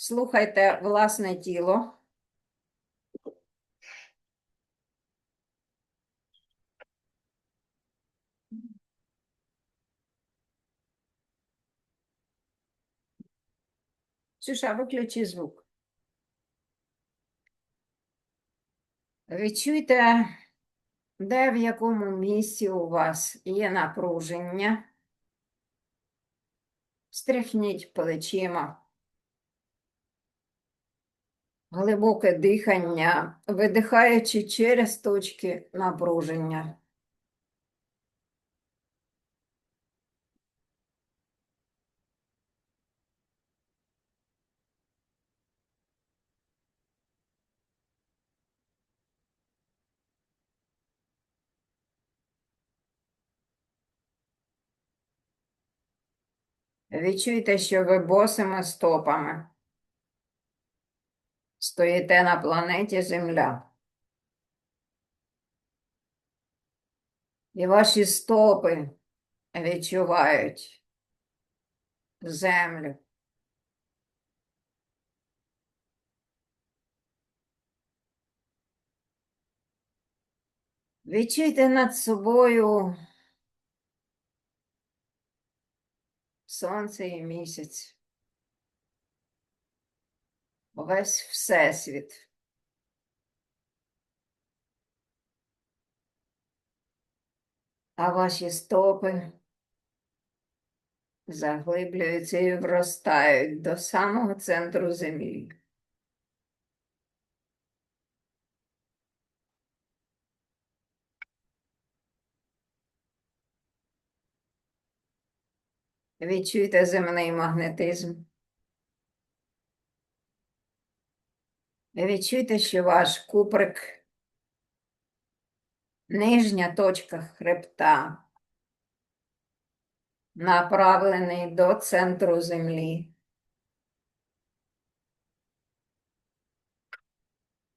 Слухайте власне тіло. Ксюша, виключи звук. Відчуйте, де в якому місці у вас є напруження. Стряхніть плечима. Глибоке дихання, видихаючи через точки напруження. Відчуйте, що ви босими стопами стоїте на планеті Земля. І ваші стопи відчувають землю. Відчуйте над собою сонце і місяць. Весь всесвіт. А ваші стопи заглиблюються і вростають до самого центру землі. Відчуйте земний магнетизм. Відчуйте, що ваш куприк, нижня точка хребта, направлений до центру землі.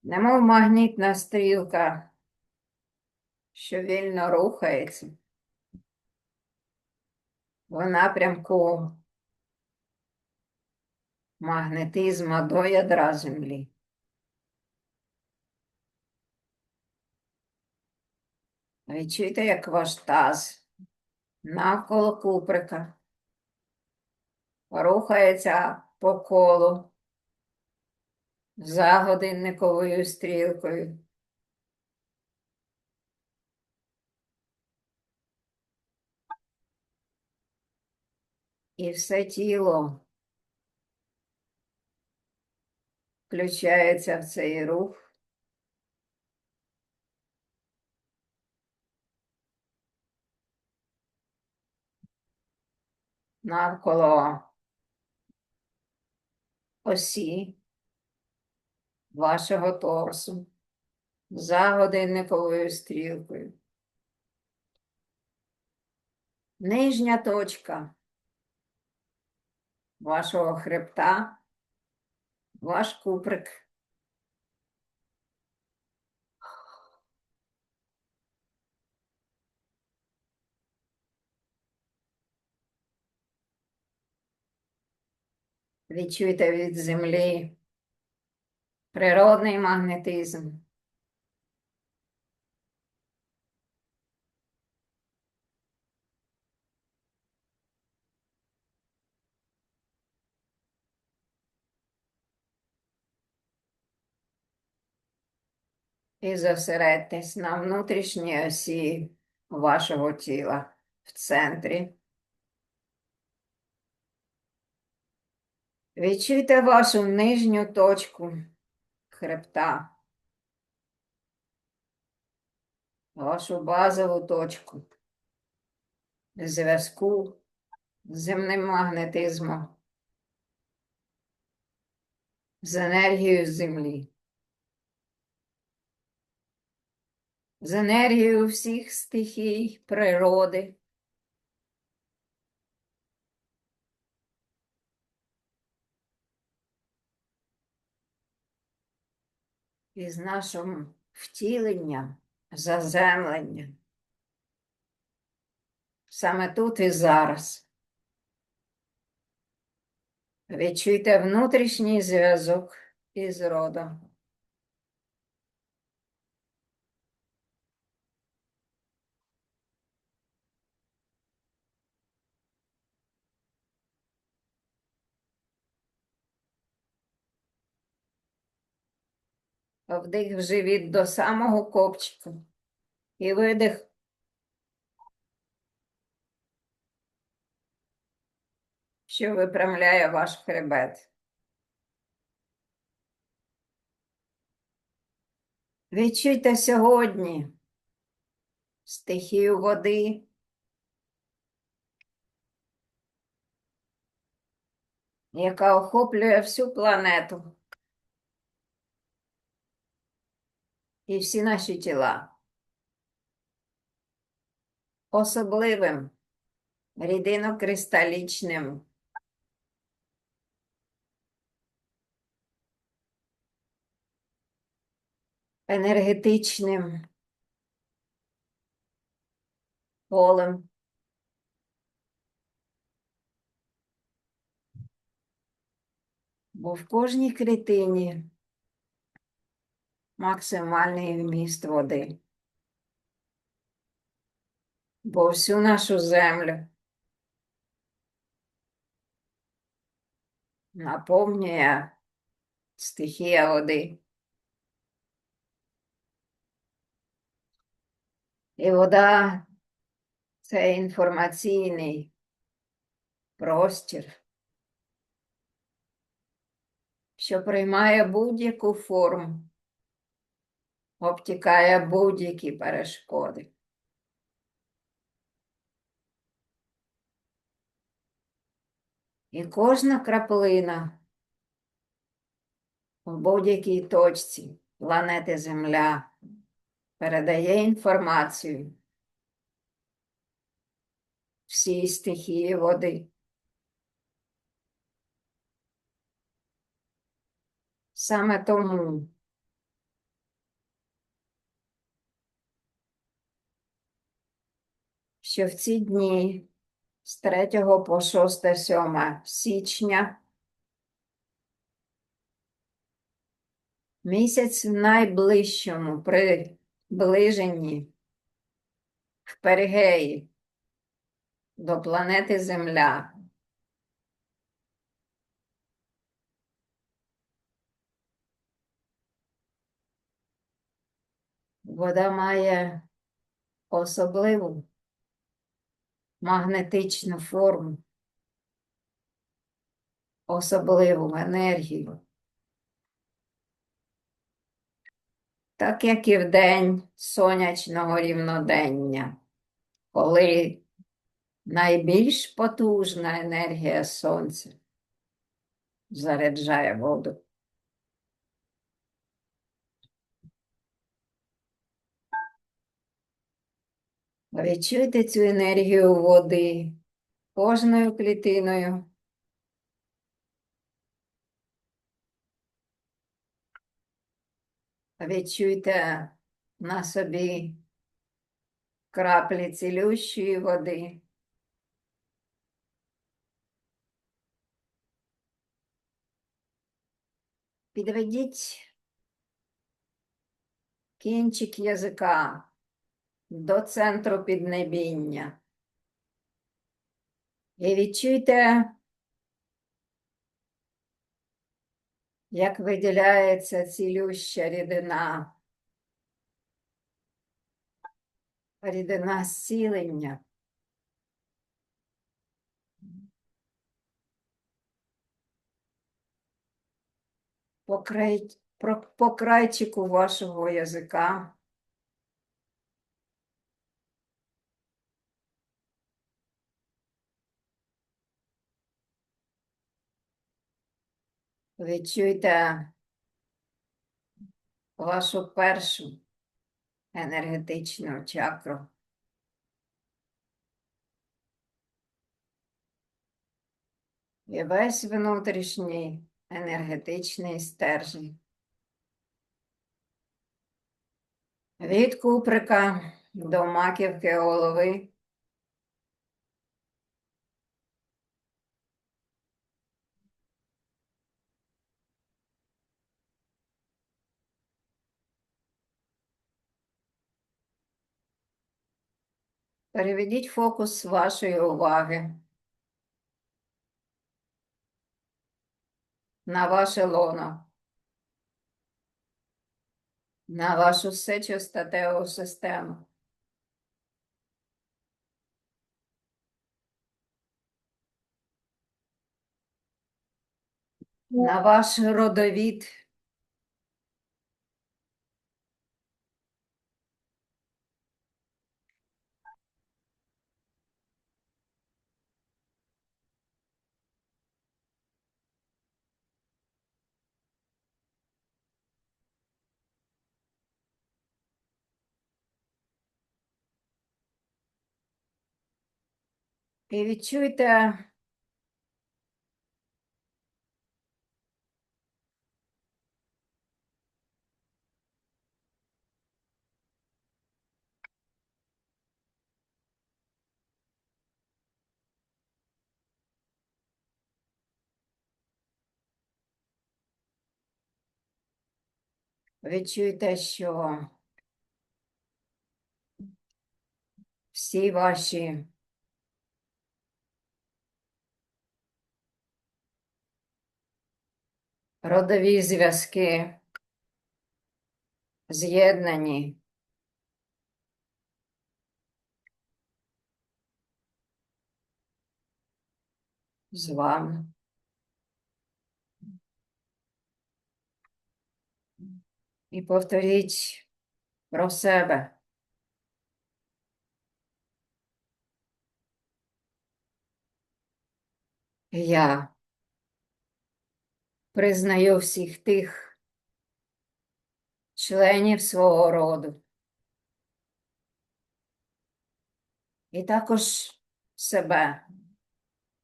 Немов магнітна стрілка, що вільно рухається в напрямку магнетизма до ядра землі. Відчуйте, як ваш таз навколо куприка рухається по колу за годинниковою стрілкою. І все тіло включається в цей рух. Навколо осі вашого торсу за годинниковою стрілкою. Нижня точка вашого хребта, ваш куприк. Відчуйте від землі природний магнетизм. І зосередьтесь на внутрішній осі вашого тіла в центрі. Відчуйте вашу нижню точку хребта, вашу базову точку зв'язку з земним магнетизмом, з енергією землі, з енергією всіх стихій природи. І з нашим втіленням, заземленням. Саме тут і зараз. Відчуйте внутрішній зв'язок із родом. Вдих в живіт до самого копчика і видих. Що випрямляє ваш хребет. Відчуйте сьогодні стихію води, яка охоплює всю планету і всі наші тіла. Особливим рідинокристалічним енергетичним полем. Бо в кожній клітині максимальний вміст води. Бо всю нашу землю наповнює стихія води. І вода це інформаційний простір, що приймає будь-яку форму, обтікає будь-які перешкоди. І кожна краплина в будь-якій точці планети Земля передає інформацію всій стихії води. Саме тому що в ці дні з 3 по 6-7 січня місяць в найближчому приближенні в перигеї до планети Земля. Вода має особливу магнетичну форму, особливу енергію. Так як і в день сонячного рівнодення, коли найбільш потужна енергія сонця заряджає воду. Відчуйте цю енергію води кожною клітиною. Відчуйте на собі краплі цілющої води. Підведіть кінчик язика до центру піднебіння. І відчуйте, як виділяється цілюща рідина, рідина зцілення. По, край, крайчику вашого язика. Відчуйте вашу першу енергетичну чакру. І весь внутрішній енергетичний стержень. Від куприка до маківки голови. Переведіть фокус вашої уваги на ваше лоно, на вашу сечостатеву систему. На ваш родовід. І відчуйте Відчуйте, що всі ваші родові зв'язки з'єднані з вами. І повторіть про себе. Я признаю всіх тих членів свого роду. І також себе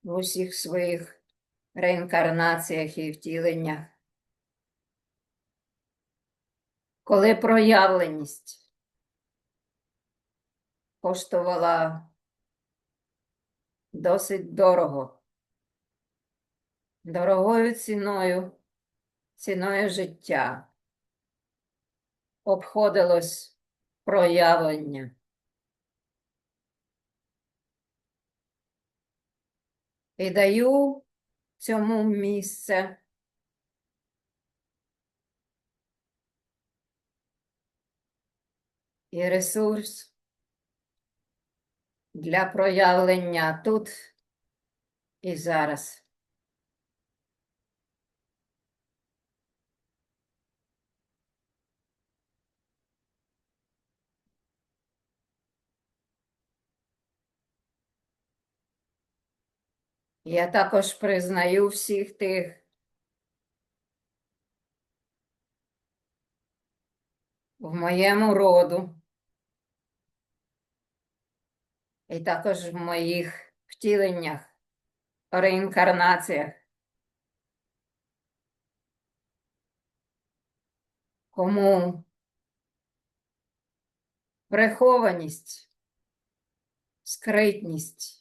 в усіх своїх реінкарнаціях і втіленнях. Коли проявленість коштувала досить дорого, дорогою ціною, ціною життя, обходилось проявлення. І даю цьому місце. І ресурс для проявлення тут і зараз. Я також признаю всіх тих, в моєму роду, і також в моїх втіленнях, реінкарнаціях. Кому прихованість, скритність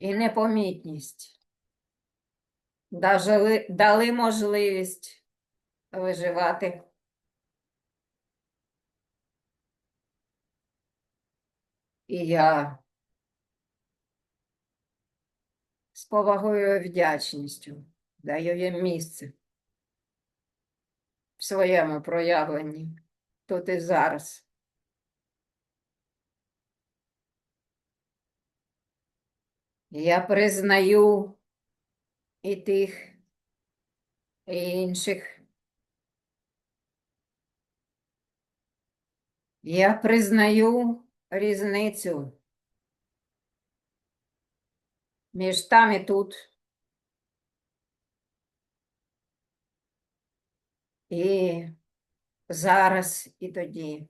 і непомітність дажили- дали можливість виживати. І я з повагою і вдячністю даю їм місце в своєму проявленні тут і зараз. Я признаю і тих, і інших. Я признаю різницю між там і тут. І зараз, і тоді.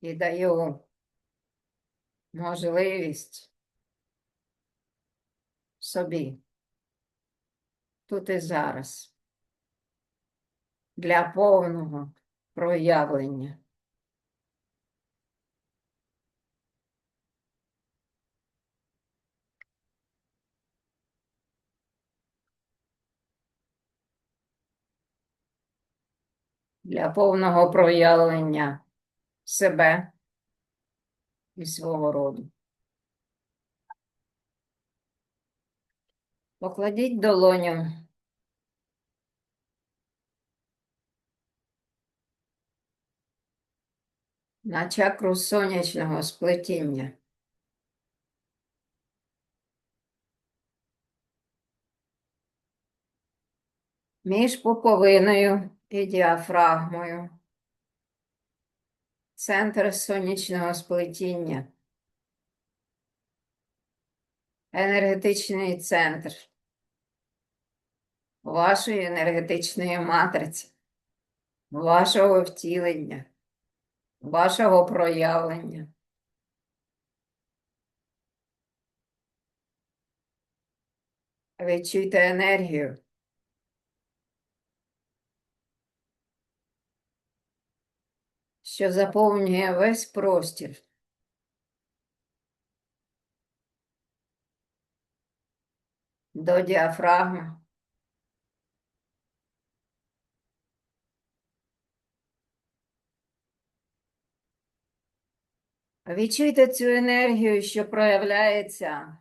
І даю можливість собі. Тут і зараз. Для повного проявлення. Для повного проявлення себе і свого роду. Покладіть долоню на чакру сонячного сплетіння. Між пуповиною і діафрагмою. Центр сонячного сплетіння. Енергетичний центр вашої енергетичної матриці, вашого втілення, вашого проявлення. Відчуйте енергію. Що заповнює весь простір. До діафрагми. Відчуйте цю енергію, що проявляється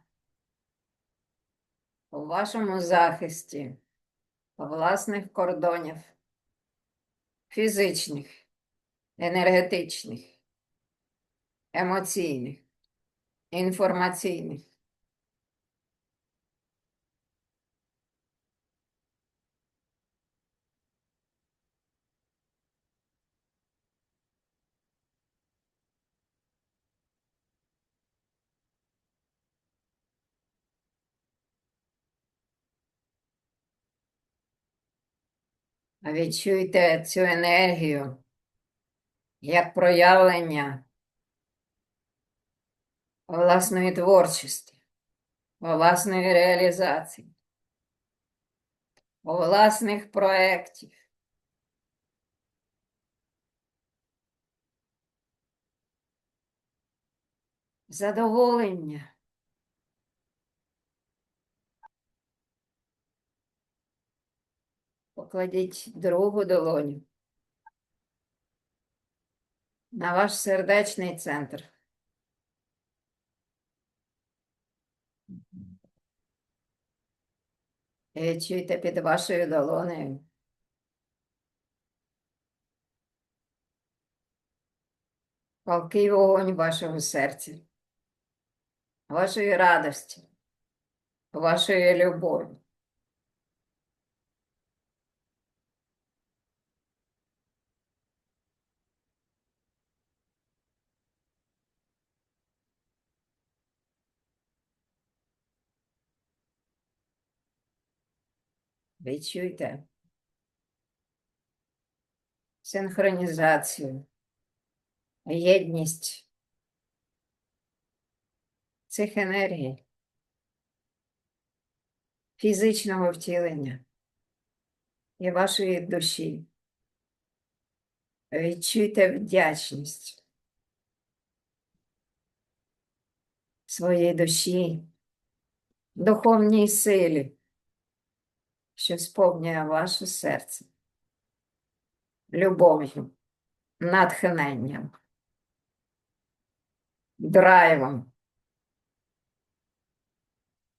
у вашому захисті власних кордонів, фізичних енергетичних, емоційних, інформаційних. А Відчуйте цю енергію як проявлення власної творчості, власної реалізації, власних проєктів. Задоволення. Покладіть другу долоню на ваш сердечний центр. І відчуйте під вашою долонею. Палкий вогонь вашого серця, вашої радості, вашої любові. Відчуйте. Синхронізацію, єдність. Цих енергій, фізичного втілення. І вашої душі. Відчуйте вдячність. Своїй душі, духовній силі що сповнює ваше серце любов'ю, натхненням, драйвом,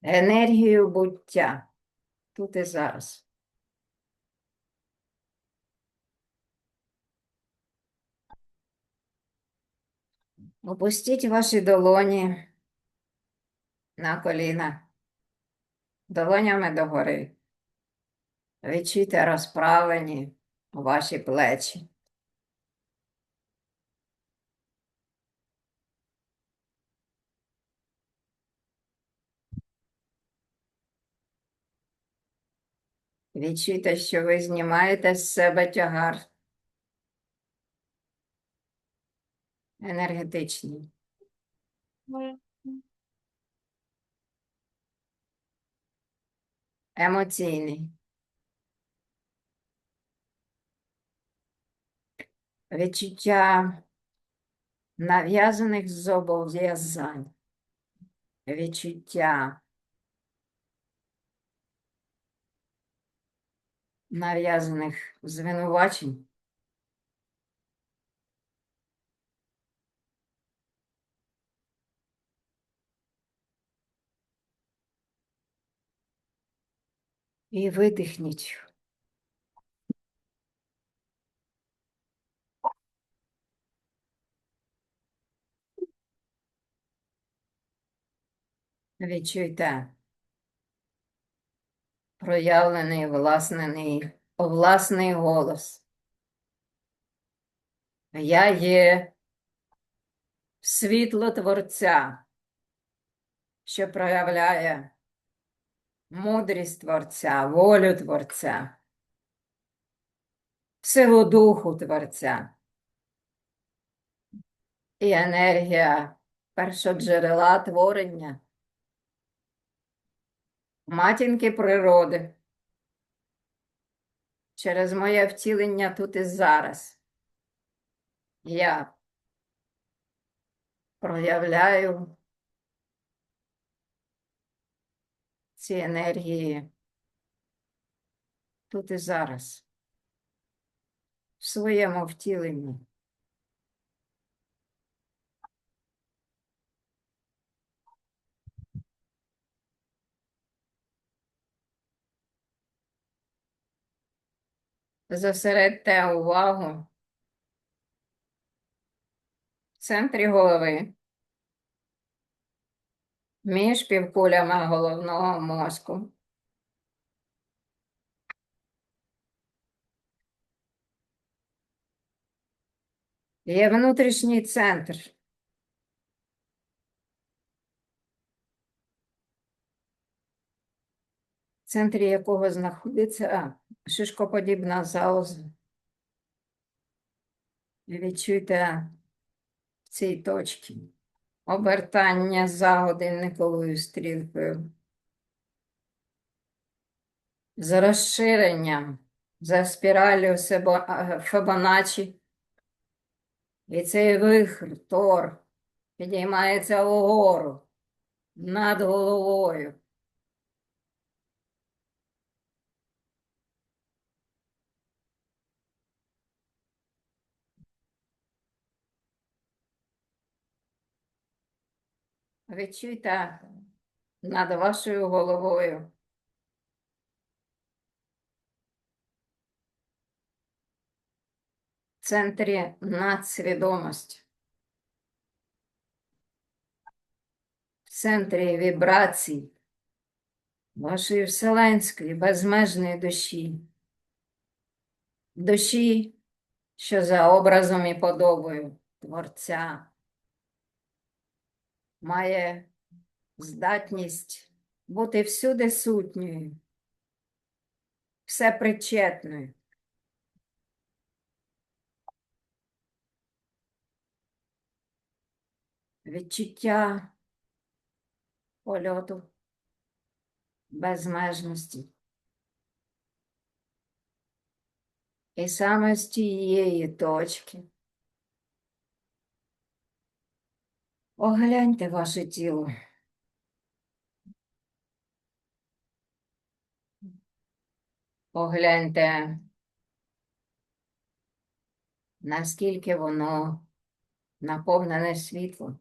енергією буття тут і зараз. Опустіть ваші долоні на коліна, долонями догори. Відчуйте розправлені ваші плечі. Відчуйте, що ви знімаєте з себе тягар енергетичний. Емоційний. відчуття нав'язаних зобов'язань, відчуття нав'язаних звинувачень. І видихніть. Відчуйте. Проявлений власний, власний голос. Я є світло Творця, що проявляє мудрість Творця, волю Творця, силу Духу Творця. І енергія першоджерела творення, матінки природи. Через моє втілення тут і зараз. Я проявляю ці енергії тут і зараз, в своєму втіленні. Зосередьте увагу в центрі голови, між півкулями головного мозку. Є внутрішній центр. В центрі якого знаходиться шишкоподібна залоза. Відчуйте в цій точці обертання за годинниковою стрілкою. З розширенням за спіраллю а, І цей вихр, тор, підіймається вгору над головою. Відчуйте над вашою головою. В центрі надсвідомості. В центрі вібрацій вашої вселенської безмежної душі. Душі, що за образом і подобою Творця має здатність бути всюди сутньою, всепричетною. Відчуття польоту безмежності. І саме з тієї точки огляньте ваше тіло. Погляньте, наскільки воно наповнене світлом.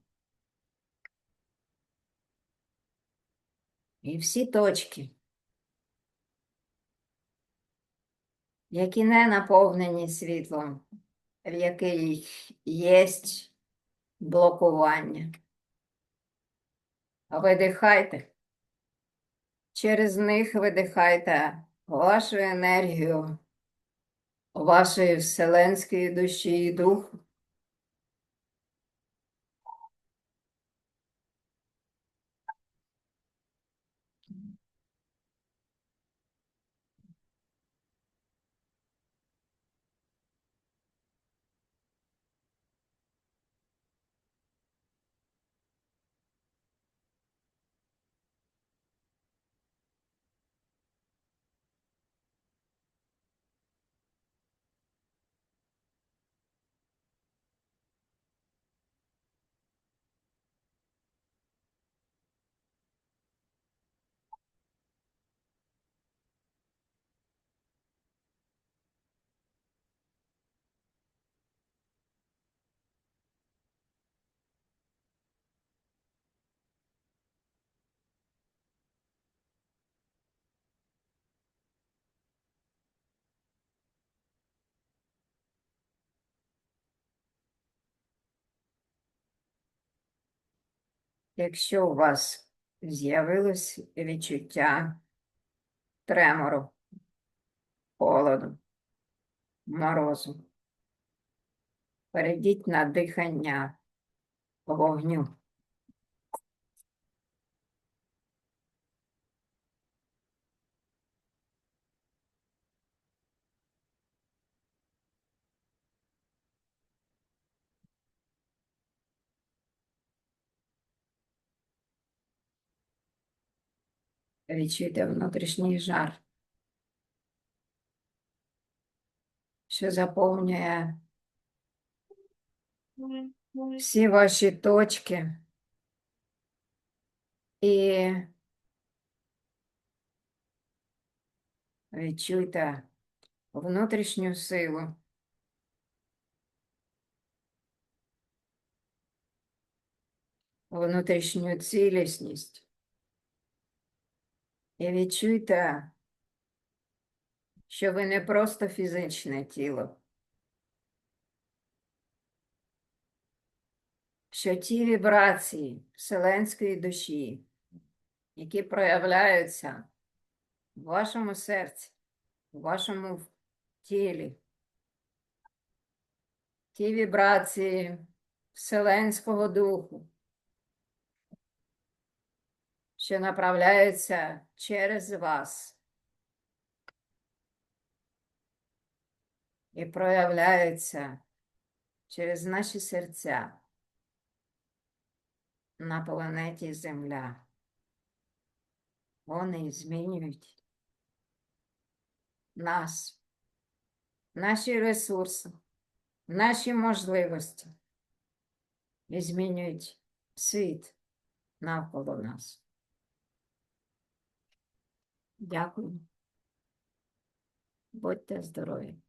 І всі точки, які не наповнені світлом, в яких є блокування. Видихайте. Через них видихайте вашу енергію, вашої вселенської душі і духу. Якщо у вас з'явилось відчуття тремору, холоду, морозу, перейдіть на дихання вогню. Відчуйте внутрішній жар, що заповнює всі ваші точки і відчуйте внутрішню силу. Внутрішню цілісність. І відчуйте, що ви не просто фізичне тіло, що ті вібрації вселенської душі, які проявляються в вашому серці, в вашому тілі, ті вібрації вселенського духу, що направляються через вас і проявляються через наші серця на планеті Земля. Вони змінюють нас, наші ресурси, наші можливості і змінюють світ навколо нас. Дякую. Будьте здорові.